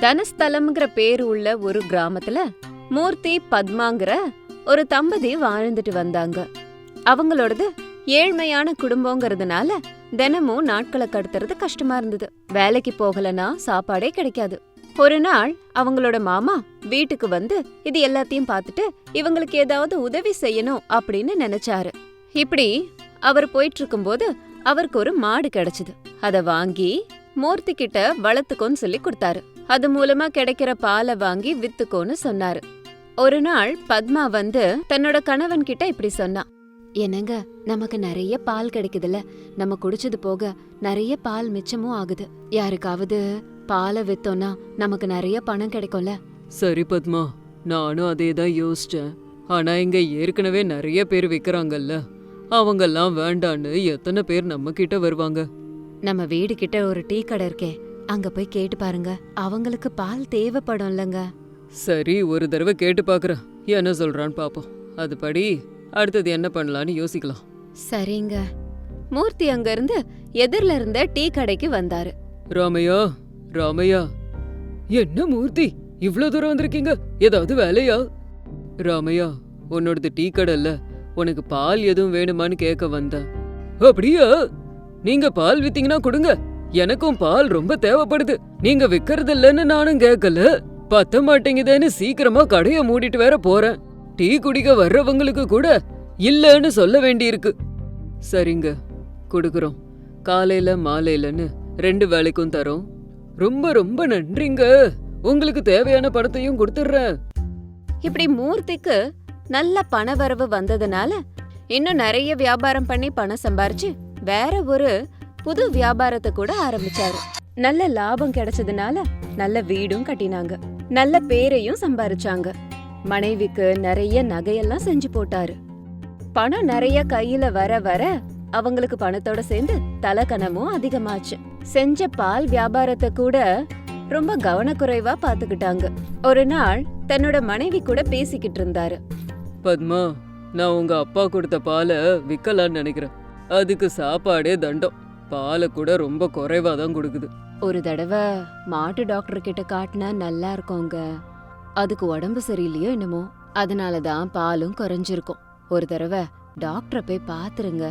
தனஸ்தலம்ங்கிற பேரு உள்ள ஒரு கிராமத்துல மூர்த்தி பத்மாங்கிற ஒரு தம்பதி வாழ்ந்துட்டு வந்தாங்க. அவங்களோடது ஏழ்மையான குடும்பங்கிறதுனால தினமும் நாட்களை கடத்துறது கஷ்டமா இருந்தது. வேலைக்கு போகலனா சாப்பாடே கிடைக்காது. ஒரு நாள் அவங்களோட மாமா வீட்டுக்கு வந்து இது எல்லாத்தையும் பார்த்துட்டு இவங்களுக்கு ஏதாவது உதவி செய்யணும் அப்படின்னு நினைச்சாரு. இப்படி அவர் போயிட்டு இருக்கும்போது அவருக்கு ஒரு மாடு கிடைச்சது. அத வாங்கி மூர்த்தி கிட்ட வளர்த்துக்கோன்னு சொல்லி கொடுத்தாரு. அது மூலமா கிடைக்கிற பாலை வாங்கி வித்துக்கோன்னு சொன்னாரு. ஒரு நாள் பத்மா வந்து தன்னோட கணவன் கிட்ட இப்படி சொன்னா என்னங்க நமக்கு நிறைய பால் கிடைக்குதுல்ல? நம்ம குடிச்சது போக நிறைய பால் மிச்சமும் ஆகுது. யாருக்காவது பாலை வித்தோம்னா நமக்கு நிறைய பணம் கிடைக்கும்ல? சரி பத்மா நானும் அதே தான் யோசிச்சேன். ஆனா இங்க ஏற்கனவே நிறைய பேர் விக்கிறாங்கல்ல? அவங்கெல்லாம் வேண்டான்னு எத்தனை பேர் நம்ம கிட்ட வருவாங்க? நம்ம வீடு கிட்ட ஒரு டீ கடை இருக்கே அங்க போய் கேட்டு பாருங்க. அவங்களுக்கு பால் தேவைப்படும் இல்லங்க. சரி ஒரு தடவை கேட்டு பார்க்கறேன் என்ன சொல்றான்னு பாப்போம். அதுபடி அடுத்தது என்ன பண்ணலான்னு யோசிக்கலாம். சரிங்க. மூர்த்தி அங்க இருந்து எதிர்ல இருந்த டீ கடைக்கு வந்தாரு. ராமையா ராமையா. என்ன மூர்த்தி? இவ்ளோ தூரம் வந்திருக்கீங்க? ஏதாவது வேலையா? ராமையா உன்னோடது டீ கடை இல்ல. உனக்கு பால் எதுவும் வேணுமான்னு கேட்க வந்தேன். அப்படியா? நீங்க பால் வித்தீங்கன்னா கொடுங்க. எனக்கும் பால் ரொம்ப தேவைப்படுது. நீங்க விக்கிறது இல்லைன்னு நானும் கேட்கல பத்த மாட்டேங்குதேன்னு சீக்கிரமா கடைய மூடிட்டு வேற போறேன். டீ குடிக்க வர்றவங்களுக்கு கூட இல்லன்னு சொல்ல வேண்டியிருக்கு. சரிங்க கொடுக்குறோம். காலையில மாலையிலன்னு ரெண்டு வேலைக்கும் தரோம். ரொம்ப ரொம்ப நன்றிங்க. உங்களுக்கு தேவையான பணத்தையும் கொடுத்துட்றேன். இப்படி மூர்த்திக்கு நல்ல பண வரவு வந்ததுனால இன்னும் நிறைய வியாபாரம் பண்ணி பணம் சம்பாரிச்சு வேற ஒரு புது வியாபாரத்தை கூட ஆரம்பிச்சாரு. நல்ல லாபம் கிடைச்சதுனால நல்ல வீடும் கட்டினாங்க. நல்ல பேரையும் சம்பாரிச்சாங்க. மனைவிக்கு நிறைய நகையெல்லாம் செஞ்சு போட்டாரு. பணம் நிறைய கையில வர வர அவங்களுக்கு பணத்தோட சேர்ந்து தலக்கணமும் அதிகமாச்சு. செஞ்ச பால் வியாபாரத்தை கூட ரொம்ப கவனக்குறைவா பாத்துக்கிட்டாங்க. ஒரு நாள் தன்னோட மனைவி கூட பேசிக்கிட்டு இருந்தாரு. பத்மா நான் உங்க அப்பா கொடுத்த பாலை விக்கலான்னு நினைக்கிறேன். அதுக்கு சாப்பாடே தண்டம். பாலை கூட ரொம்ப குறைவா தான் கொடுக்குது. ஒரு தடவை மாட்டு டாக்டர் கிட்ட காட்டினா நல்லா இருக்குங்க அதுக்கு உடம்பு சரியில்லையோ என்னமோ அதனால தான் பாலும் குறைஞ்சிருக்கும். ஒரு தடவை டாக்டரை போய் பாத்துருங்க.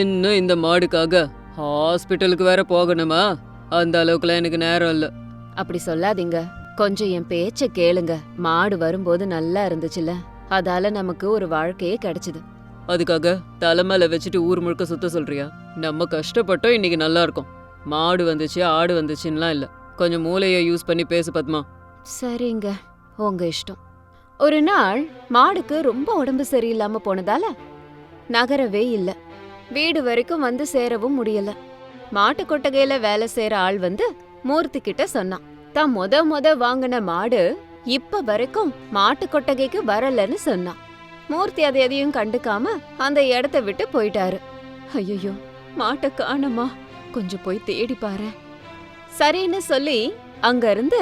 என்ன இந்த மாடுக்காக? ஹாஸ்பிட்டலுக்கு வேற போகணுமா? அந்த அளவுக்குலாம் எனக்கு நேரம் இல்ல. அப்படி சொல்லாதீங்க. கொஞ்சம் என் பேச்ச கேளுங்க. மாடு வரும்போது நல்லா இருந்துச்சுல அதால நமக்கு ஒரு வாழ்க்கையே கிடைச்சது. அதுக்காக தலைமையில வச்சுட்டு ஊர் முழுக்க சுத்த சொல்றியா? நம்ம கஷ்டப்பட்டோம் இன்னைக்கு நல்லா இருக்கும். மாடு வந்துச்சு ஆடு வந்துச்சுன்னுலாம் இல்ல. கொஞ்சம் மூளையை யூஸ் பண்ணி பேசு பத்மா. சரிங்க. உங்க இஷ்டம். ஒரு நாள் மாடுக்கு ரொம்ப உடம்பு சரியில்லாம போனதால நகரவே இல்ல. வீடு வரைக்கும் வந்து சேரவும் முடியல. மாட்டு கொட்டகையில வேலை செய்யற ஆள் வந்து மூர்த்தி கிட்ட சொன்னான். தான் மொத மொத வாங்கின மாடு இப்ப வரைக்கும் மாட்டு கொட்டகைக்கு வரலன்னு சொன்னான். மூர்த்தி அதை எதையும் கண்டுக்காம அந்த இடத்த விட்டு போயிட்டாரு. ஐயோ மாட்டை காணமா? கொஞ்சம் போய் தேடி பாரு. சரின்னு சொல்லி அங்க இருந்து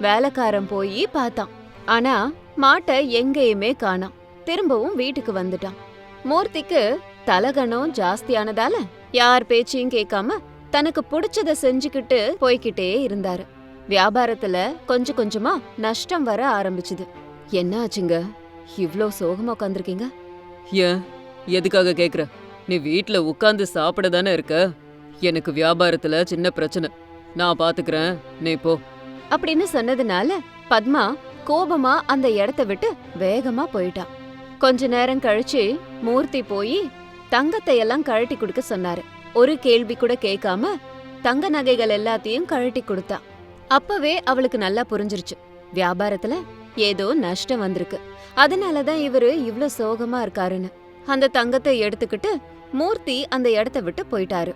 வேலைக்காரன் போய் பார்த்தான். ஆனா மாட்டை எங்கேயுமே காணாம். திரும்பவும் வீட்டுக்கு வந்துட்டான். மூர்த்திக்கு தலகணம் ஜாஸ்தியானதால யார் பேச்சையும் கேட்காம தனக்கு பிடிச்சத செஞ்சுக்கிட்டு போய்கிட்டே இருந்தாரு. வியாபாரத்துல கொஞ்சம் கொஞ்சமா நஷ்டம் வர ஆரம்பிச்சுது. என்ன ஆச்சுங்க? இவ்ளோ சோகமா உட்காந்துருக்கீங்க ஏன்? எதுக்காக கேக்குற? நீ வீட்ல உட்கார்ந்து சாப்பிட தானே இருக்க? எனக்கு வியாபாரத்துல சின்ன பிரச்சனை. நான் பாத்துக்கிறேன். நீ போ. அப்படின்னு சொன்னதுனால பத்மா கோபமா அந்த இடத்த விட்டு வேகமா போயிட்டான் கொஞ்ச நேரம் கழிச்சு மூர்த்தி போய் தங்கத்தை எல்லாம் கழட்டி கொடுக்க சொன்னாரு. ஒரு கேள்வி கூட கேட்காம தங்க நகைகள் எல்லாத்தையும் கழட்டி கொடுத்தா. அப்பவே அவளுக்கு நல்லா புரிஞ்சிருச்சு. வியாபாரத்துல ஏதோ நஷ்டம் வந்திருக்கு. அதனாலதான் இவரு இவ்ளோ சோகமா இருக்காருன்னு. அந்த தங்கத்தை எடுத்துக்கிட்டு மூர்த்தி அந்த இடத்த விட்டு போயிட்டாரு.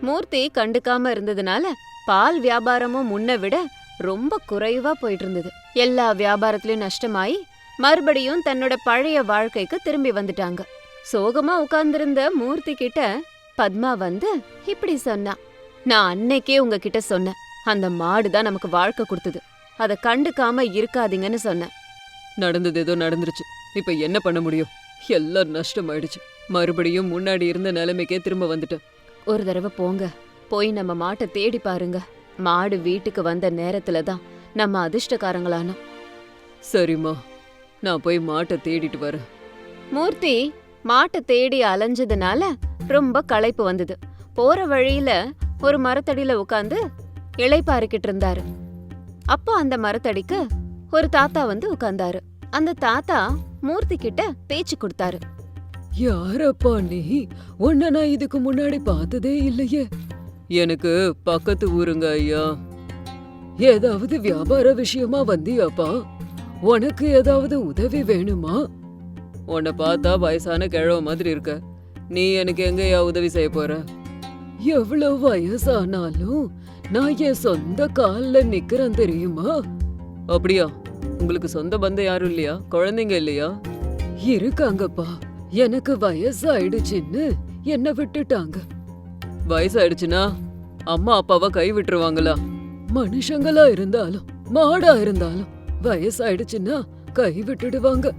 மூர்த்தி கண்டுக்காம இருந்ததுனால பால் வியாபாரமும் முன்ன விட ரொம்ப குறைவா போயிட்டு இருந்தது எல்லா வியாபாரத்திலயும் நஷ்டமாயி மறுபடியும் தன்னோட பழைய வாழ்க்கைக்கு திரும்பி வந்துட்டாங்க. சோகமா உட்கார்ந்திருந்த மூர்த்தி கிட்ட பத்மா வந்து இப்படி சொன்னா. நான் அன்னைக்கே உங்ககிட்ட சொன்னேன். அந்த மாடு தான் நமக்கு வாழ்க்கை கொடுத்தது. அத கண்டுக்காம இருக்காதீங்கன்னு சொன்னேன். நடந்தது ஏதோ நடந்துருச்சு. இப்ப என்ன பண்ண முடியும்? எல்லாம் நஷ்டமாயிடுச்சு. மறுபடியும் முன்னாடி இருந்த நிலைமைக்கே திரும்ப வந்துட்டேன். ஒரு தடவை போங்க. போய் நம்ம மாட்டை தேடி பாருங்க. மாடு வீட்டுக்கு வந்த நேரத்துல தான் நம்ம அதிர்ஷ்டக்காரங்களானோம் சரிம்மா. நான் போய் மாட்டை தேடிட்டு வரேன். மூர்த்தி மாட்டை தேடி அலைஞ்சதுனால ரொம்ப களைப்பு வந்தது. போற வழியில ஒரு மரத்தடியில உட்காந்து இளைப்பாரிக்கிட்டு இருந்தாரு. அப்போ அந்த மரத்தடிக்கு ஒரு தாத்தா வந்து உட்கார்ந்தாரு அந்த தாத்தா மூர்த்தி கிட்ட பேச்சு கொடுத்தாரு. யாரப்பா நீ? உன்னை நான் இதுக்கு முன்னாடி பார்த்ததே இல்லையே. எனக்கு பக்கத்து ஊருங்க ஐயா. ஏதாவது வியாபார விஷயமா வந்தியாப்பா? உனக்கு ஏதாவது உதவி வேணுமா? உன்னை பார்த்தா வயசான கிழவ மாதிரி இருக்க. நீ எனக்கு எங்கயா உதவி செய்ய போற? எவ்வளவு வயசானாலும் நான் என் சொந்த கால்ல நிக்கிறேன் தெரியுமா? அப்படியா? உங்களுக்கு சொந்த பந்தம் யாரும் இல்லையா? குழந்தைங்க இல்லையா? இருக்காங்கப்பா. எனக்கு வயசாயிடுச்சுன்னு என்ன விட்டுட்டாங்க. வயசாயிடுச்சுன்னா அம்மா அப்பாவை கை விட்டுருவாங்களா? மனுஷங்களா இருந்தாலும் மாடா இருந்தாலும் வயசாயிடுச்சுன்னா கை விட்டுடுவாங்க.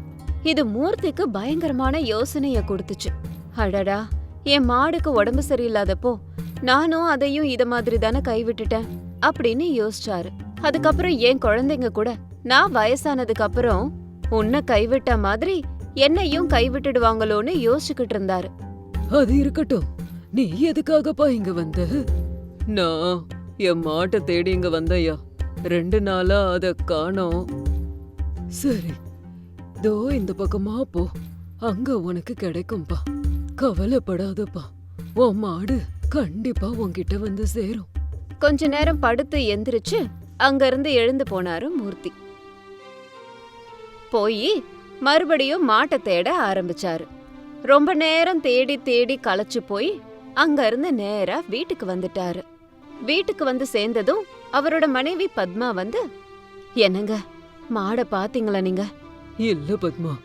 இது மூர்த்திக்கு பயங்கரமான யோசனைய கொடுத்துச்சு. அடடா என் மாடுக்கு உடம்பு சரியில்லாதப்போ நானும் அதையும் இத மாதிரி தானே கைவிட்டுட்டேன் அப்படின்னு யோசிச்சாரு. அதுக்கப்புறம் என் குழந்தைங்க கூட நான் வயசானதுக்கு அப்புறம் உன்னை கைவிட்ட மாதிரி என்னையும் கைவிட்டுடுவாங்களோன்னு யோசிச்சுக்கிட்டு இருந்தாரு. அது இருக்கட்டும். நீ எதுக்காகப்பா இங்க வந்த? நான் என் மாட்டை தேடி இங்க வந்தையா? ரெண்டு நாளா அத காணோம். சரி தோ இந்த பக்கமா போ. அங்க உனக்கு கிடைக்கும்பா. கவலைப்படாதப்பா. உன் மாடு கண்டிப்பா உன்கிட்ட வந்து சேரும். கொஞ்ச நேரம் படுத்து எந்திரிச்சு அங்கிருந்து எழுந்து போனாரு மூர்த்தி. போய் மறுபடியும் மாட்டை தேட ஆரம்பிச்சாரு. ரொம்ப நேரம் தேடி தேடி களைச்சு போய் அங்க இருந்து நேரா வீட்டுக்கு வந்துட்டாரு. வீட்டுக்கு வந்து சேர்ந்ததும் அவரோட மனைவி பத்மா வந்து என்னங்க மாடை பாத்தீங்களா நீங்க? இல்ல பத்மா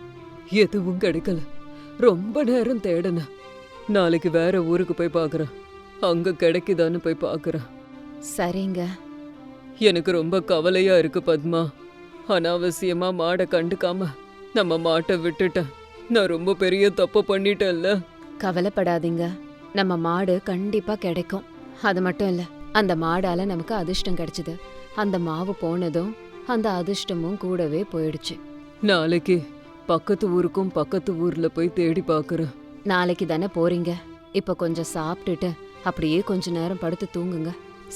எதுவும் கிடைக்கல. ரொம்ப நேரம் தேடன. நாளைக்கு வேற ஊருக்கு போய் பார்க்கறேன் அங்க கிடைக்குதான்னு போய் பார்க்கறேன் சரிங்க. எனக்கு ரொம்ப கவலையா இருக்கு பத்மா. அனாவசியமா மாடை கண்டுக்காம நம்ம மாட்டை விட்டுட்டேன். நான் ரொம்ப பெரிய தப்பு பண்ணிட்டேன்ல. கவலைப்படாதீங்க. நம்ம மாடு கண்டிப்பா கிடைக்கும். அது மட்டும் இல்ல அந்த மாடால நமக்கு அதிர்ஷ்டம் கிடைச்சது. அந்த மாவு போனதும் அந்த அதிர்ஷ்டமும் கூடவே போயிடுச்சு. நாளைக்கு பக்கத்து ஊருக்கும் பக்கத்து ஊர்ல போய் தேடி பார்க்கறேன் நாளைக்கு தானே போறீங்க. இப்ப கொஞ்சம் சாப்பிட்டுட்டு அப்படியே கொஞ்ச நேரம் படுத்து தூங்குங்க.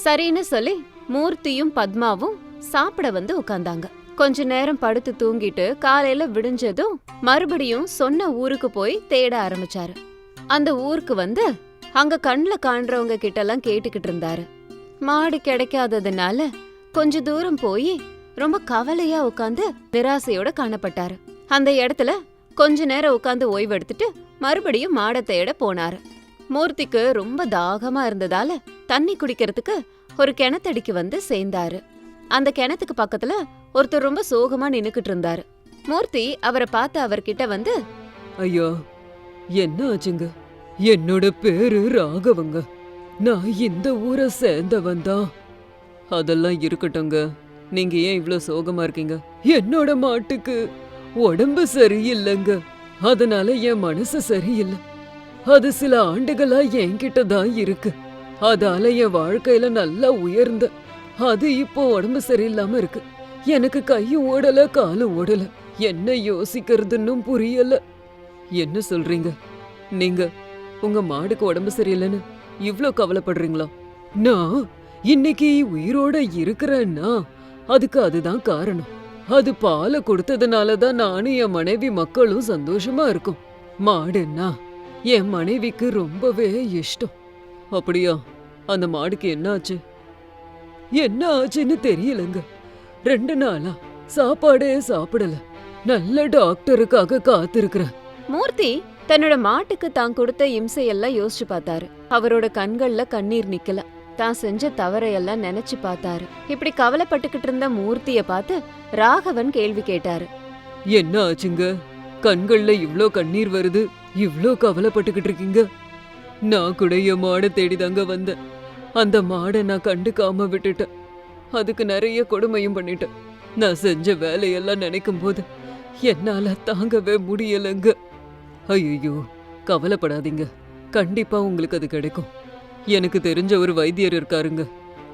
சரின்னு சொல்லி மூர்த்தியும் பத்மாவும் சாப்பிட வந்து உட்கார்ந்தாங்க கொஞ்ச நேரம் படுத்து தூங்கிட்டு காலையில விடிஞ்சதும் மறுபடியும் சொன்ன ஊருக்கு போய் தேட ஆரம்பிச்சாரு. அந்த ஊருக்கு வந்து அங்க கண்ணுல காண்றவங்க கிட்ட எல்லாம் கேட்டுக்கிட்டு இருந்தாரு. மாடு கிடைக்காததுனால கொஞ்ச தூரம் போய் ரொம்ப கவலையா உட்காந்து நிராசையோட காணப்பட்டாரு. அந்த இடத்துல கொஞ்ச நேரம் உட்காந்து ஓய்வெடுத்துட்டு மறுபடியும் மாடை தேட போனாரு. மூர்த்திக்கு ரொம்ப தாகமா இருந்ததால தண்ணி குடிக்கிறதுக்கு ஒரு கிணத்தடிக்கு வந்து சேர்ந்தாரு. அந்த கிணத்துக்கு பக்கத்துல ஒருத்தர் ரொம்ப சோகமா நின்னுக்கிட்டு இருந்தாரு. மூர்த்தி அவரை பார்த்து அவர்கிட்ட வந்து ஐயா என்ன ஆச்சுங்க? என்னோட பேரு ராகவங்க. நான் இந்த ஊரை சேர்ந்தவன் தான். அதெல்லாம் இருக்கட்டுங்க நீங்க ஏன் இவ்ளோ சோகமா இருக்கீங்க? என்னோட மாட்டுக்கு உடம்பு சரியில்லைங்க. அதனால என் மனசு சரியில்லை. அது சில ஆண்டுகளா என்கிட்ட தான் இருக்கு. அதால என் வாழ்க்கையில நல்லா உயர்ந்த அது இப்போ உடம்பு சரியில்லாம இருக்கு. எனக்கு கையும் ஓடல காலும் ஓடல. என்ன யோசிக்கிறதுன்னு புரியல. என்ன சொல்றீங்க? நீங்க உங்க மாடுக்கு உடம்பு சரியில்லைன்னு இவ்ளோ கவலைப்படுறீங்களா? நான் இன்னைக்கு உயிரோட இருக்கிறேன்னா அதுக்கு அதுதான் காரணம். அது பாலை கொடுத்ததுனால தான் நானும் என் மனைவி மக்களும் சந்தோஷமா இருக்கும். மாடுன்னா என் மனைவிக்கு ரொம்பவே இஷ்டம். அப்படியா? அந்த மாடுக்கு என்ன ஆச்சு? என்ன ஆச்சுன்னு தெரியலங்க. ரெண்டு நாளா சாப்பாடே சாப்பிடல. நல்ல டாக்டருக்காக காத்திருக்கிறேன். மூர்த்தி தன்னோட மாட்டுக்கு தான் கொடுத்த இம்சையெல்லாம் யோசிச்சு பார்த்தாரு. அவரோட கண்கள்ல கண்ணீர் நிக்கல. தான் செஞ்ச தவறையெல்லாம் நினைச்சு பார்த்தாரு. இப்படி கவலைப்பட்டுக்கிட்டு இருந்த மூர்த்திய பார்த்து ராகவன் கேள்வி கேட்டாரு. என்ன ஆச்சுங்க? கண்கள்ல இவ்ளோ கண்ணீர் வருது. இவ்ளோ கவலைப்பட்டுக்கிட்டு இருக்கீங்க? நான் கூட என் மாடை தேடிதாங்க வந்தேன். அந்த மாடை நான் கண்டுக்காம விட்டுட்டேன். அதுக்கு நிறைய கொடுமையும் பண்ணிட்டேன். நான் செஞ்ச வேலையெல்லாம் நினைக்கும் போது என்னால தாங்கவே முடியலங்க. ஐயோ கவலைப்படாதீங்க. கண்டிப்பா உங்களுக்கு அது கிடைக்கும். எனக்கு தெரிஞ்ச ஒரு வைத்தியர் இருக்காருங்க.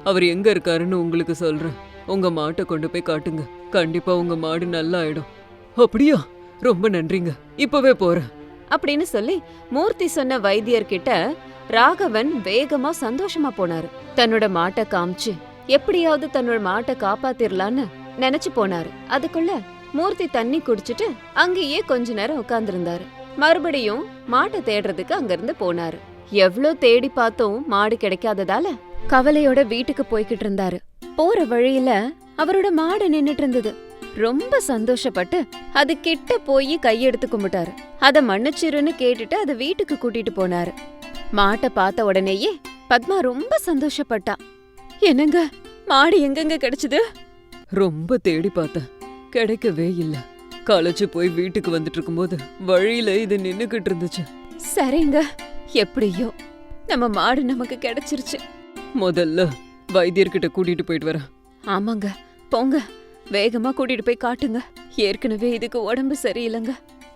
அவர் எங்க இருக்காருன்னு உங்களுக்கு சொல்றேன். உங்க மாட்டை கொண்டு போய் காட்டுங்க. கண்டிப்பா உங்க மாடு நல்லா ஆயிடும் அப்படியா? ரொம்ப நன்றிங்க. இப்பவே போறேன். அப்படின்னு சொல்லி மூர்த்தி சொன்ன வைத்தியர்கிட்ட ராகவன் வேகமா சந்தோஷமா போனாரு. தன்னோட மாட்டை காமிச்சு எப்படியாவது தன்னோட மாட்டை காப்பாத்திரலான்னு நினைச்சு போனாரு. அதுக்குள்ள மூர்த்தி தண்ணி குடிச்சிட்டு அங்கேயே கொஞ்ச நேரம் உட்கார்ந்திருந்தாரு. மறுபடியும் மாட்டை தேடுறதுக்கு அங்கிருந்து போனாரு. எவ்ளோ தேடி பார்த்தும் மாடு கிடைக்காததால கவலையோட வீட்டுக்கு போய்கிட்டு இருந்தாரு. போற வழியில அவரோட மாடு நின்னுட்டு இருந்தது. ரொம்ப சந்தோஷப்பட்டு அது கிட்ட போய் கையெடுத்து கும்பிட்டாரு. அத மன்னிச்சிருன்னு கேட்டுட்டு அத வீட்டுக்கு கூட்டிட்டு போனாரு. மாட்டை பார்த்த உடனேயே பத்மா ரொம்ப சந்தோஷப்பட்டா. என்னங்க மாடு எங்கெங்க கிடைச்சது? ரொம்ப தேடி பார்த்தேன் கிடைக்கவே இல்ல. களைச்சு போய் வீட்டுக்கு வந்துட்டு இருக்கும்போது வழியில இது நின்னுக்கிட்டு இருந்துச்சு. சரிங்க எப்படியோ நம்ம மாடு நமக்கு கிடைச்சிருச்சு. முதல்ல வைத்தியர்கிட்ட கூட்டிட்டு போயிட்டு வரேன். ஆமாங்க போங்க. வேகமா கூட்டிட்டு போய் காட்டுங்க. ஏற்கனவே இதுக்கு உடம்பு சரியில்லைங்க.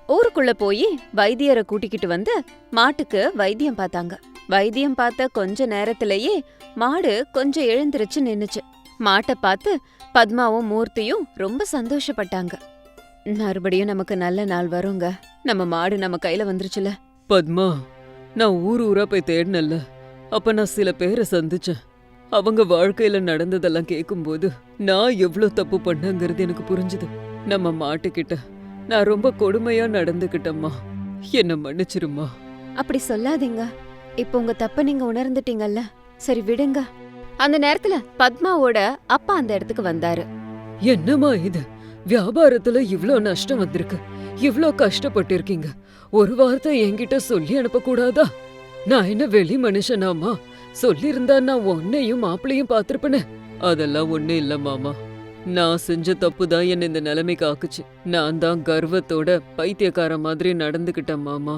ஊருக்குள்ள போய் வைத்தியரை கூட்டிக்கிட்டு வந்து மாட்டுக்கு வைத்தியம் பார்த்தாங்க. வைத்தியம் பார்த்த கொஞ்ச நேரத்திலேயே மாடு கொஞ்சம் எழுந்திருச்சு நின்னுச்சு. மாட்டை பார்த்து பத்மாவும் மூர்த்தியும் ரொம்ப சந்தோஷப்பட்டாங்க. மறுபடியும் நமக்கு நல்ல நாள் வருங்க. நம்ம மாடு நம்ம கையில வந்துருச்சுல. பத்மா நான் ஊர் ஊரா போய் தேடினல்ல அப்ப நான் சில பேரை சந்திச்சேன். அவங்க வாழ்க்கையில நடந்ததெல்லாம் கேட்கும்போது நான் எவ்ளோ தப்பு பண்ணங்கிறது எனக்கு புரிஞ்சுது. நம்ம மாட்டுக்கிட்ட நான் ரொம்ப கொடுமையா நடந்துக்கிட்டம்மா. என்ன மன்னிச்சிருமா அப்படி சொல்லாதீங்க. இப்போ உங்க தப்ப நீங்க உணர்ந்துட்டீங்கல்ல. சரி விடுங்க. அந்த நேரத்துல பத்மாவோட அப்பா அந்த இடத்துக்கு வந்தாரு. என்னம்மா இது? வியாபாரத்துல இவ்ளோ நஷ்டம் வந்திருக்கு. இவ்ளோ கஷ்டப்பட்டு இருக்கீங்க ஒரு வார்த்தை என்கிட்ட சொல்லி அனுப்ப கூடாதா நான் என்ன வெளி மனுஷனாமா சொல்லியிருந்தா நான் உன்னையும் மாப்பிளையும் பார்த்திருப்பேனே. அதெல்லாம் ஒன்றும் இல்ல மாமா. நான் செஞ்ச தப்பு தான் என்ன இந்த நிலைமைக்கு ஆக்குச்சு. நான் தான் கர்வத்தோட பைத்தியக்கார மாதிரி நடந்துக்கிட்டேன் மாமா.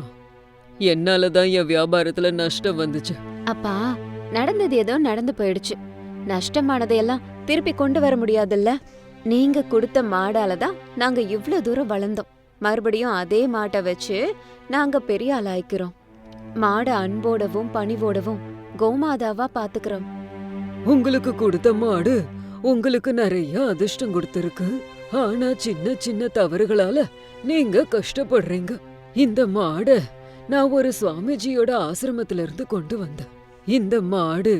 என்னால தான் என் வியாபாரத்துல நஷ்டம் வந்துச்சு. அப்பா நடந்தது ஏதோ நடந்து போயிடுச்சு. நஷ்டமானதையெல்லாம் திருப்பி கொண்டு வர முடியாதுல்ல? நீங்க கொடுத்த மாடால தான் நாங்க இவ்ளோ தூரம் வளர்ந்தோம். மறுபடியும் அதே மாட்டை வச்சு நாங்க பெரிய ஆளாய்க்கிறோம். மாடை அன்போடவும் பணிவோடவும் கோமாதாவா பாத்துக்கிறோம். உங்களுக்கு கொடுத்த மாடு உங்களுக்கு நிறைய அதிர்ஷ்டம் கொடுத்திருக்கு. ஆனா சின்ன சின்ன தவறுகளால நீங்க கஷ்டப்படுறீங்க. இந்த மாட நான் ஒரு சுவாமிஜியோட ஆசிரமத்துல இருந்து கொண்டு வந்தேன். இந்த மாடு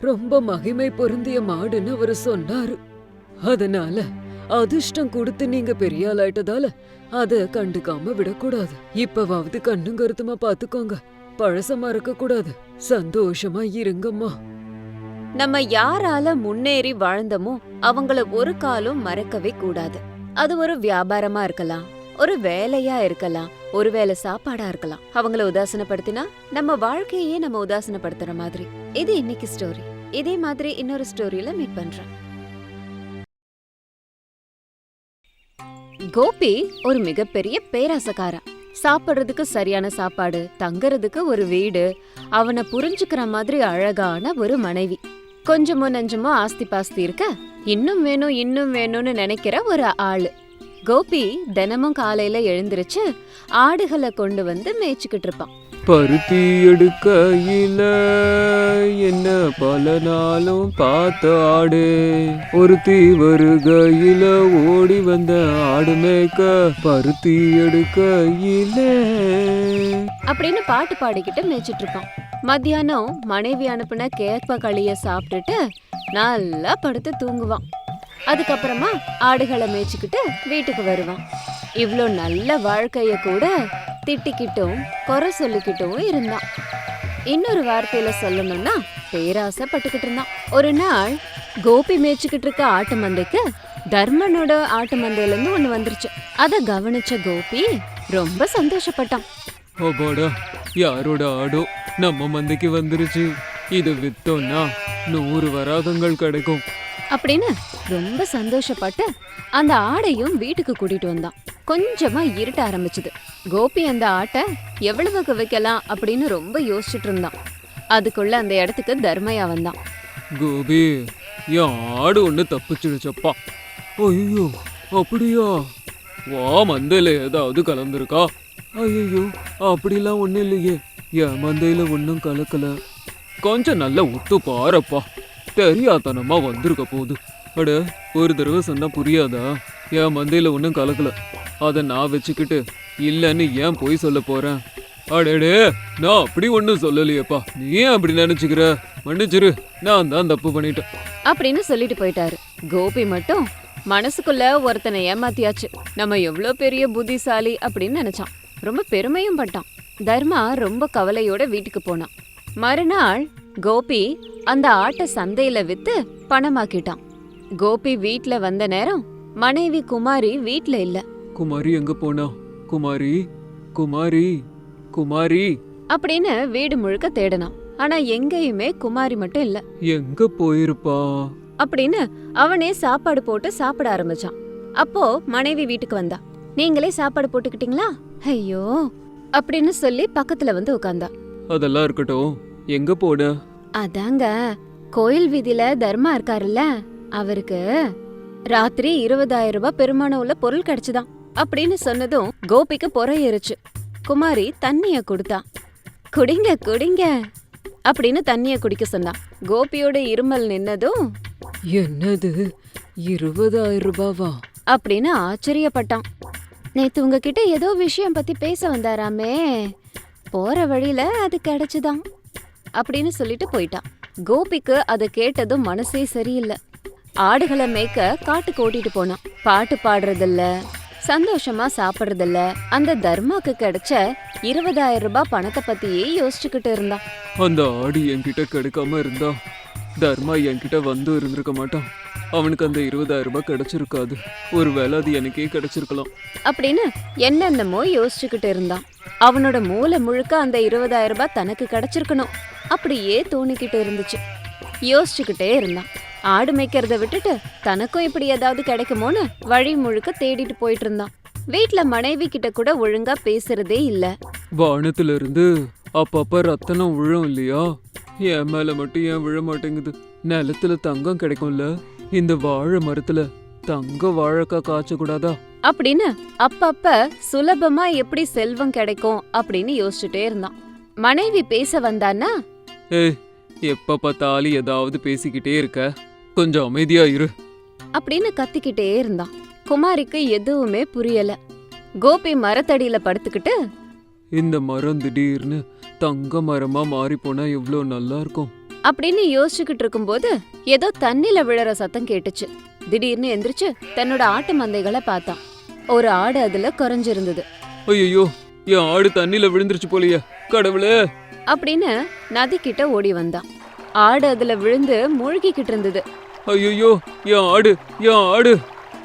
ரொம்ப மகிமை பொருந்திய மாடுன்னு அவரு சொன்னாரு. அதனால அதிர்ஷ்டம் கொடுத்து நீங்க பெரிய ஆளாயிட்டதால அத கண்டுக்காம விடக்கூடாது. இப்பவாவது கண்ணும் கருத்துமா பாத்துக்கோங்க. பழசமா இருக்க கூடாது சந்தோஷமா இருங்கம்மா நம்ம யாரால முன்னேறி வாழ்ந்தோமோ அவங்கள ஒரு காலம் மறக்கவே கூடாது. அது ஒரு வியாபாரமா இருக்கலாம் ஒரு வேலையா இருக்கலாம் ஒருவேளை சாப்பாடா இருக்கலாம். அவங்கள உதாசனப்படுத்தினா நம்ம வாழ்க்கையே நம்ம உதாசனப்படுத்துற மாதிரி. இது இன்னைக்கு ஸ்டோரி இதே மாதிரி இன்னொரு ஸ்டோரியில மீட் பண்றேன் கோபி ஒரு மிகப்பெரிய பேராசக்காரன். சாப்பிட்றதுக்கு சரியான சாப்பாடு தங்கறதுக்கு ஒரு வீடு அவனை புரிஞ்சுக்கிற மாதிரி அழகான ஒரு மனைவி. கொஞ்சமோ நஞ்சமோ ஆஸ்தி பாஸ்தி இருக்க இன்னும் வேணும் இன்னும் வேணும்னு நினைக்கிற ஒரு ஆளு. கோபி தினமும் காலையில எழுந்திருச்சு ஆடுகளை கொண்டு வந்து மேய்ச்சிக்கிட்டு இருப்பான். பருத்தி எடுக்கையில் என்ன பல நாளும் பார்த்த ஆடு. ஒருத்தி வருகையில ஓடி வந்த ஆடு மேய்க்க பருத்தி எடுக்கையில அப்படின்னு பாட்டு பாடிக்கிட்டு மேய்ச்சிட்டு இருப்பான் மத்தியானம் மனைவி அனுப்புன கேப்ப களிய சாப்பிட்டுட்டு நல்லா படுத்து தூங்குவான். அதுக்கப்புறமா ஆடுகளை மேய்ச்சிக்கிட்டு வீட்டுக்கு வருவான். இவ்வளோ நல்ல வாழ்க்கைய கூட திட்டிக்கிட்டும் குறை சொல்லிக்கிட்டும் இருந்தான். இன்னொரு வார்த்தையில சொல்லணும்னா பேராசைப்பட்டுக்கிட்டு இருந்தான். ஒரு நாள் கோபி மேய்ச்சிக்கிட்டு இருக்க ஆட்டு மந்தைக்கு தர்மனோட ஆட்டு மந்தையில இருந்து ஒண்ணு வந்துருச்சு. அத கவனிச்ச கோபி ரொம்ப சந்தோஷப்பட்டான். அப்பாடா யாரோட ஆடோ? நம்ம மந்தைக்கு வந்துருச்சு. இது வித்தோம்னா நூறு வராகங்கள் கிடைக்கும். அப்படின்னு ரொம்ப சந்தோஷப்பட்டு அந்த ஆடையும் வீட்டுக்கு கூட்டிட்டு வந்தான். கொஞ்சமா இருட்ட ஆரம்பிச்சது. கோபி அந்த ஆட்டை எவ்வளவுக்கு வைக்கலாம்? அப்படின்னு ரொம்ப யோசிச்சுட்டு இருந்தான். அதுக்குள்ள அந்த இடத்துக்கு தர்மையா வந்தான். கோபி என் ஆடு ஒன்று தப்பிச்சிடுச்சப்பா. ஐயோ அப்படியா? வா மந்தையில ஏதாவது கலந்துருக்கா? ஐயோ அப்படிலாம் ஒன்றும் இல்லையே. என் மந்தையில ஒன்றும் கலக்கல. கொஞ்சம் நல்லா உத்து பாரப்பா. தெரியாதனமா வந்திருக்க போகுது. அட ஒரு தடவை சொன்னா புரியாதா? என் மந்தையில ஒன்றும் கலக்கல. அதை நான் வச்சுக்கிட்டு இல்லைன்னு ஏன் போய் சொல்ல போறேன்? அடடே நான் அப்படி ஒன்றும் சொல்லலையேப்பா. நீ ஏன் அப்படி நினைச்சுக்கிற? மன்னிச்சிரு நான் தான் தப்பு பண்ணிட்டேன். அப்படின்னு சொல்லிட்டு போயிட்டாரு. கோபி மட்டும் மனசுக்குள்ள ஒருத்தனை ஏமாத்தியாச்சு. நம்ம எவ்வளோ பெரிய புத்திசாலி அப்படின்னு நினைச்சான். ரொம்ப பெருமையும் பட்டான். தர்மா ரொம்ப கவலையோட வீட்டுக்கு போனான். மறுநாள் கோபி அந்த ஆட்டை சந்தையில வித்து பணமாக்கிட்டான். கோபி வீட்ல வந்த நேரம் மனைவி குமாரி வீட்ல இல்லை. குமாரி எங்க போனா? குமாரி குமாரி குமாரி. அப்படின்னு வீடு முழுக்க தேடினான். ஆனா எங்கேயுமே குமாரி மட்டும் இல்ல. எங்க போயிருப்பா? அப்படின்னு அவனே சாப்பாடு போட்டு சாப்பிட ஆரம்பிச்சான். அப்போ மனைவி வீட்டுக்கு வந்தா. நீங்களே சாப்பாடு போட்டுக்கிட்டீங்களா? ஐயோ அப்படின்னு சொல்லி பக்கத்துல வந்து உட்கார்ந்தா அதெல்லாம் இருக்கட்டும். எங்க போன? அதாங்க கோயில் வீதியில தர்மா இருக்காருல்ல அவருக்கு ராத்திரி இருபதாயிரம் ரூபாய் பெருமானம் உள்ள பொருள் கிடைச்சுதான். அப்படின்னு சொன்னதும் கோபிக்கு பொறையேறுச்சு குமாரி தண்ணிய கொடுத்தா. குடிங்க குடிங்க அப்படின்னு தண்ணிய குடிக்க சொன்னா. கோபியோட இருமல் நின்னதும் என்னது இருபதாயிரம் ரூபாவா? அப்படின்னு ஆச்சரியப்பட்டான். நேத்து உங்ககிட்ட ஏதோ விஷயம் பத்தி பேச வந்தாராமே. போற வழியில அது கிடைச்சுதான் அப்படின்னு சொல்லிட்டு போயிட்டான். கோபிக்கு அதை கேட்டதும் மனசே சரியில்லை. ஆடுகளை மேய்க்க காட்டுக்கு ஓட்டிட்டு போனான். பாட்டு பாடுறதில்ல. சந்தோஷமா சாப்பிடுறதில்ல. அந்த தர்மாக்கு கிடைச்ச இருபதாயிரம் ரூபாய் பணத்தை பத்தியே யோசிச்சுக்கிட்டு இருந்தான் அந்த ஆடு என்கிட்ட கிடைக்காம இருந்தா தர்மா என்கிட்ட வந்து இருந்திருக்க மாட்டான். அவனுக்கு அந்த இருபதாயிரம் ரூபாய் கிடைச்சிருக்காது. ஒருவேளை அது எனக்கே கிடைச்சிருக்கலாம். அப்படின்னு என்னென்னமோ யோசிச்சுக்கிட்டு இருந்தான் அவனோட மூளை முழுக்க அந்த இருபதாயிரம் ரூபாய் தனக்கு கிடைச்சிருக்கணும். அப்படியே தோணிக்கிட்டு இருந்துச்சு. யோசிச்சுக்கிட்டே இருந்தான் ஆடு மேய்க்கிறத விட்டுட்டு தனக்கும் இப்படி ஏதாவது கிடைக்குமோன்னு வழி முழுக்க தேடிட்டு போயிட்டு இருந்தான். வீட்ல மனைவி கிட்ட கூட ஒழுங்கா பேசுறதே இல்ல. வானத்துல இருந்து அப்பப்ப ரத்தனம் விழும் இல்லையா? என் மேல மட்டும் ஏன் விழ மாட்டேங்குது? நிலத்துல தங்கம் கிடைக்கும்ல? இந்த வாழை மரத்துல தங்க வாழைக்காய் காய்ச்ச கூடாதா? அப்படின்னு அப்பப்ப சுலபமா எப்படி செல்வம் கிடைக்கும் அப்படின்னு யோசிச்சுட்டே இருந்தான். மனைவி பேச வந்தான்னா ஏய் எப்ப பார்த்தாலும் ஏதாவது பேசிக்கிட்டே இருக்க. கொஞ்சம் அமைதியா இரு. அப்படின்னு கத்திக்கிட்டே இருந்தான். குமாரிக்கு எதுவுமே புரியல. கோபி மரத்தடியில படுத்துக்கிட்டு இந்த மரம் திடீர்னு தங்க மரமா மாறி போனா எவ்வளோ நல்லா இருக்கும். அப்படின்னு யோசிச்சுக்கிட்டு இருக்கும்போது ஏதோ தண்ணில விழற சத்தம் கேட்டுச்சு. திடீர்னு எந்திரிச்சு தன்னோட ஆட்டு மந்தைகளை பார்த்தான். ஒரு ஆடு அதுல குறைஞ்சிருந்தது. ஐயோ என் ஆடு தண்ணியில விழுந்துருச்சு போலியே கடவுளே. அப்படின்னு நதி கிட்ட ஓடி வந்தான். ஆடு அதுல விழுந்து மூழ்கிக்கிட்டு இருந்தது. ஐயோ என் ஆடு என் ஆடு.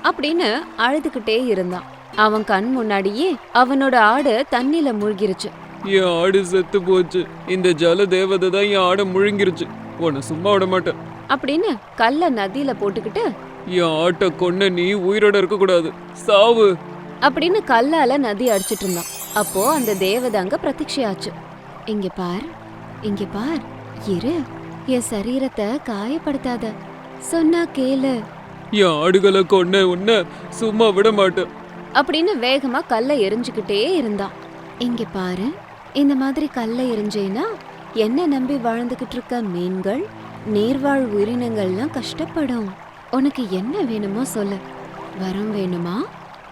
அப்படின்னு அழுதுகிட்டே இருந்தான். அவன் கண் முன்னாடியே அவனோட ஆடு தண்ணில மூழ்கிருச்சு. என் ஆடு செத்து போச்சு. இந்த ஜல தேவதை தான் என் ஆடை முழுங்கிருச்சு. உன்னை சும்மா விட மாட்டேன். அப்படின்னு கல்ல நதியில போட்டுக்கிட்டு என் ஆட்டை கொன்ன நீ உயிரோட இருக்க கூடாது சாவு. அப்படின்னு கல்லால நதி அடிச்சிட்டு இருந்தான். அப்போ அந்த தேவதை அங்க பிரத்யட்சையாச்சு இங்க பார் இங்க பார் இரு. என் சரீரத்தை காயப்படுத்தாத. சொன்னா கேளு. என் ஆடுகளை கொன்ன உன்னை சும்மா விட மாட்டேன். அப்படின்னு வேகமா கல்லை எரிஞ்சுக்கிட்டே இருந்தான். இங்க பாரு இந்த மாதிரி கல்லை எரிஞ்சேனா என்ன நம்பி வாழ்ந்துகிட்டு இருக்க மீன்கள் நீர்வாழ் உயிரினங்கள்லாம் கஷ்டப்படும். உனக்கு என்ன வேணுமோ சொல்லு. வரம் வேணுமா?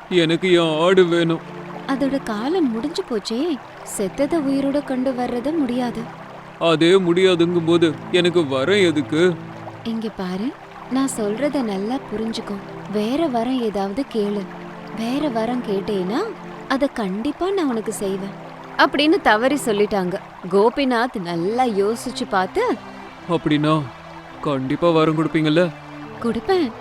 எனக்கு என் ஆடு வேணும். அதோட காலம் முடிஞ்சு போச்சே. செத்தத உயிரோட கொண்டு வர்றது முடியாது. அதே முடியாதுங்கும் போது எனக்கு வரம் எதுக்கு? இங்க பாரு நான் சொல்றத நல்லா புரிஞ்சுக்கோ. வேற வரம் ஏதாவது கேளு. வேற வரம் கேட்டேனா அத கண்டிப்பா நான் உனக்கு செய்வேன். அப்படின்னு தவறி சொல்லிட்டாங்க. கோபிநாத் நல்லா யோசிச்சு பார்த்து அப்படின்னா கண்டிப்பா வரம் கொடுப்பீங்கல்ல? கொடுப்பேன்.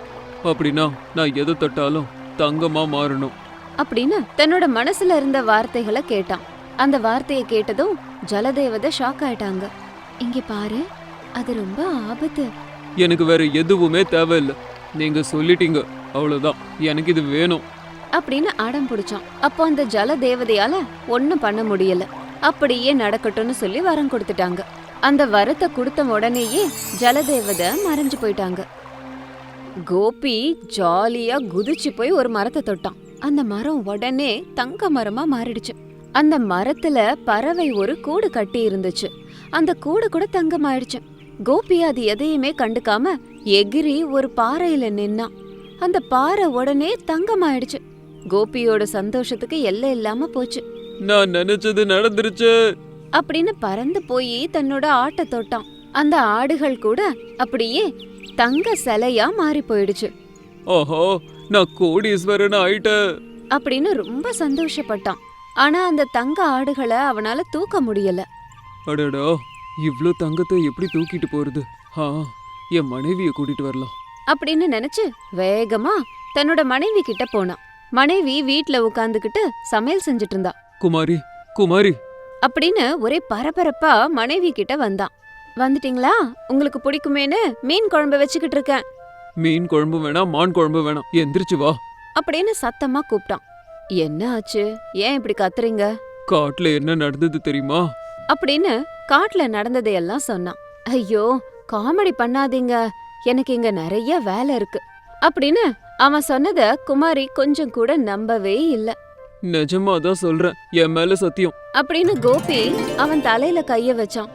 அப்படின்னா நான் எதை தொட்டாலும் தங்கமா மாறணும். அப்படின்னு தன்னோட மனசுல இருந்த வார்த்தைகளை கேட்டான். அந்த வார்த்தையை கேட்டதும் ஜலதேவதை ஷாக் ஆயிட்டாங்க. இங்க பாரு அது ரொம்ப ஆபத்து. எனக்கு வேற எதுவுமே தேவையில்லை. நீங்க சொல்லிட்டீங்க அவ்வளவுதான். எனக்கு இது வேணும். அப்படின்னு அடம் பிடிச்சான். அப்போ அந்த ஜல தேவதையால ஒண்ணும் பண்ண முடியல. அப்படியே நடக்கட்டும்னு சொல்லி வரம் கொடுத்துட்டாங்க. அந்த வரத்தை கொடுத்த உடனேயே ஜலதேவதை மறைஞ்சு போயிட்டாங்க. கோபி ஜாலியா குதிச்சு போய் ஒரு மரத்தை தொட்டான். அந்த மரம் உடனே தங்க மரமா மாறிடுச்சு. அந்த மரத்துல பறவை ஒரு கூடு கட்டி இருந்துச்சு. அந்த கூடு கூட தங்கமாயிடுச்சு. கோபி அது எதையுமே கண்டுக்காம எகிரி ஒரு பாறையில நின்னான். அந்த பாறை உடனே தங்கமாயிடுச்சு. கோபியோட சந்தோஷத்துக்கு எல்லை இல்லாம போச்சு. நான் நினைச்சது நடந்துருச்சு. அப்படின்னு பறந்து போய் தன்னோட ஆட்ட தொட்டான். அந்த ஆடுகள் கூட அப்படியே தங்க சிலையா மாறி போயிடுச்சு. ஆஹா நான் கோடீஸ்வரன் ஆயிட்டேன். அப்படின்னு ரொம்ப சந்தோஷப்பட்டான். ஆனா அந்த தங்க ஆடுகளை அவனால தூக்க முடியல. அடடா இவ்ளோ தங்கத்தை எப்படி தூக்கிட்டு போறது? ஆ என் மனைவிய கூட்டிட்டு வரலாம். அப்படின்னு நினைச்சு வேகமா தன்னோட மனைவி கிட்ட போனான் மனைவி வீட்ல உட்காந்துக்கிட்டு சமையல் செஞ்சுட்டு இருந்தா. குமாரி குமாரி. அப்படின்னு ஒரே பரபரப்பா மனைவி கிட்ட வந்தான் வந்துட்டீங்களா? உங்களுக்கு பிடிக்குமேன்னு மீன் குழம்பு வச்சுக்கிட்டு இருக்கேன். மீன் குழம்பு வேணாம் மான் குழம்பு வேணாம். எந்திரிச்சு வா. அப்படின்னு சத்தமா கூப்பிட்டான். என்ன ஆச்சு? ஏன் இப்படி கத்துறீங்க? காட்டுல என்ன நடந்தது தெரியுமா? அப்படின்னு காட்டுல நடந்ததையெல்லாம் சொன்னான். ஐயோ காமெடி பண்ணாதீங்க. எனக்கு இங்க நிறைய வேலை இருக்கு. அப்படின்னு அவன் சொன்னத குமாரி கொஞ்சம் கூட நம்பவே இல்ல. நிஜமா தான் சொல்றேன். என் மேல சத்தியம். அப்படின்னு கோபி அவன் தலையில கைய வச்சான்.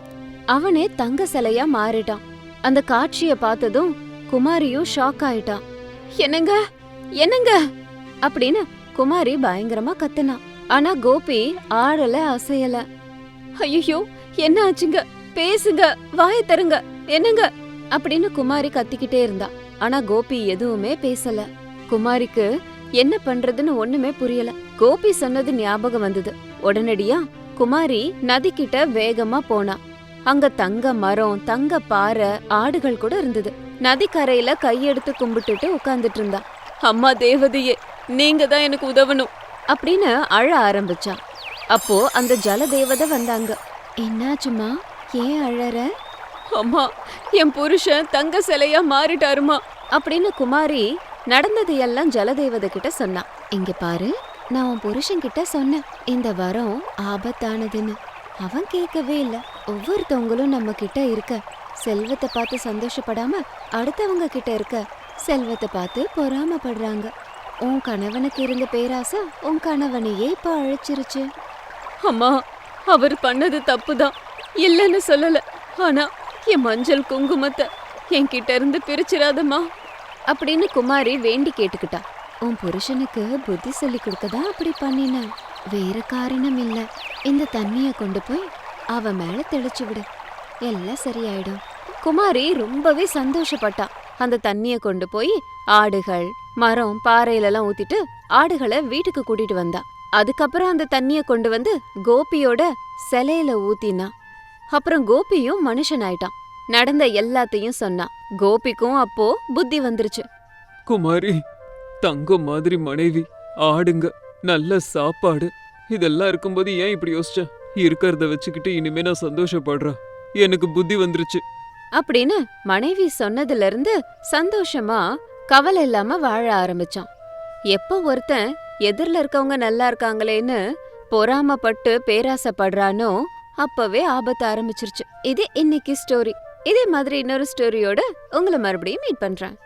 அவனே தங்க சிலையா மாறிட்டான். அந்த காட்சிய பார்த்ததும் குமாரியும் ஷாக் ஆயிட்டான். என்னங்க? என்னங்க? அப்படின்னு குமாரி பயங்கரமா கத்துனா. ஆனா கோபி ஆடல அசையல. ஐயோ என்ன ஆச்சுங்க? பேசுங்க வாய தருங்க என்னங்க? அப்படின்னு குமாரி கத்திக்கிட்டே இருந்தா. ஆனா கோபி எதுவுமே பேசல. குமாரிக்கு என்ன பண்றதுன்னு ஒண்ணுமே புரியல. கோபி சொன்னது ஞாபகம் வந்தது. உடனடியா குமாரி நதிக்கிட்ட வேகமா போனா. அங்க தங்க மரம் தங்க பாறை ஆடுகள் கூட இருந்தது. நதிக்கரையில கையெடுத்து கும்பிட்டுட்டு உட்கார்ந்துட்டு இருந்தா. அம்மா தேவதையே நீங்க தான் எனக்கு உதவணும். அப்படின்னு அழ ஆரம்பிச்சா. அப்போ அந்த ஜல தேவதை வந்தாங்க என்னாச்சுமா ஏன் அழற? அம்மா என் புருஷன் தங்க சிலையா மாறிட்டாருமா? அப்படின்னு குமாரி நடந்ததையெல்லாம் ஜலதேவதை கிட்ட சொன்னா. இங்க பாரு நான் உன் புருஷன் கிட்ட சொன்னேன். இந்த வரம் ஆபத்தானதுன்னு. அவன் கேட்கவே இல்ல. ஒவ்வொருத்தவங்களும் நம்ம கிட்ட இருக்க. செல்வத்தை பார்த்து சந்தோஷப்படாம அடுத்தவங்க கிட்ட இருக்க. செல்வத்தை பார்த்து பொறாமப்படுறாங்க. உன் கணவனுக்கு இருந்த பேராசை உன் கணவனையே இப்ப அழைச்சிருச்சு. அம்மா அவர் பண்ணது தப்புதான். இல்லைன்னு சொல்லல. ஆனா என் மஞ்சள் குங்குமத்தை என்கிட்ட இருந்து பிரிச்சிடாதம்மா. அப்படின்னு குமாரி வேண்டி கேட்டுக்கிட்டா. உன் புருஷனுக்கு புத்தி சொல்லி கொடுக்கதான் அப்படி பண்ணினேன். வேற காரணம் இல்ல. இந்த தண்ணிய கொண்டு போய் அவ மேல தெளிச்சு விடு. எல்லாம் சரியாயிடும். குமாரி ரொம்பவே சந்தோஷப்பட்டா. அந்த தண்ணிய கொண்டு போய் ஆடுகள் மரம் பாறையிலலாம் ஊத்திட்டு ஆடுகளை வீட்டுக்கு கூட்டிட்டு வந்தா. அதுக்கப்புறம் அந்த தண்ணிய கொண்டு வந்து கோபியோட சிலையில ஊத்தினா. அப்புறம் கோபியும் மனுஷன் ஆயிட்டான். நடந்த எல்லாத்தையும் சொன்னான் கோபிக்கும் அப்போ புத்தி வந்துருச்சு. குமாரி தங்கம் மாதிரி மனைவி ஆடுங்க நல்ல சாப்பாடு. இதெல்லாம் இருக்கும்போது ஏன் இப்படி யோசிச்ச? இருக்கிறத வச்சுக்கிட்டு இனிமே நான் சந்தோஷப்படுறேன். எனக்கு புத்தி வந்துருச்சு. அப்படின்னு மனைவி சொன்னதுல இருந்து சந்தோஷமா கவலை இல்லாம வாழ ஆரம்பிச்சான். எப்போ ஒருத்தன் எதிரில் இருக்கவங்க நல்லா இருக்காங்களேன்னு பொறாமப்பட்டு பேராசைப்படுறானோ அப்பவே ஆபத்து ஆரம்பிச்சிருச்சு. இது இன்னைக்கு ஸ்டோரி இதே மாதிரி இன்னொரு ஸ்டோரியோட உங்களை மறுபடியும் மீட் பண்றேன்.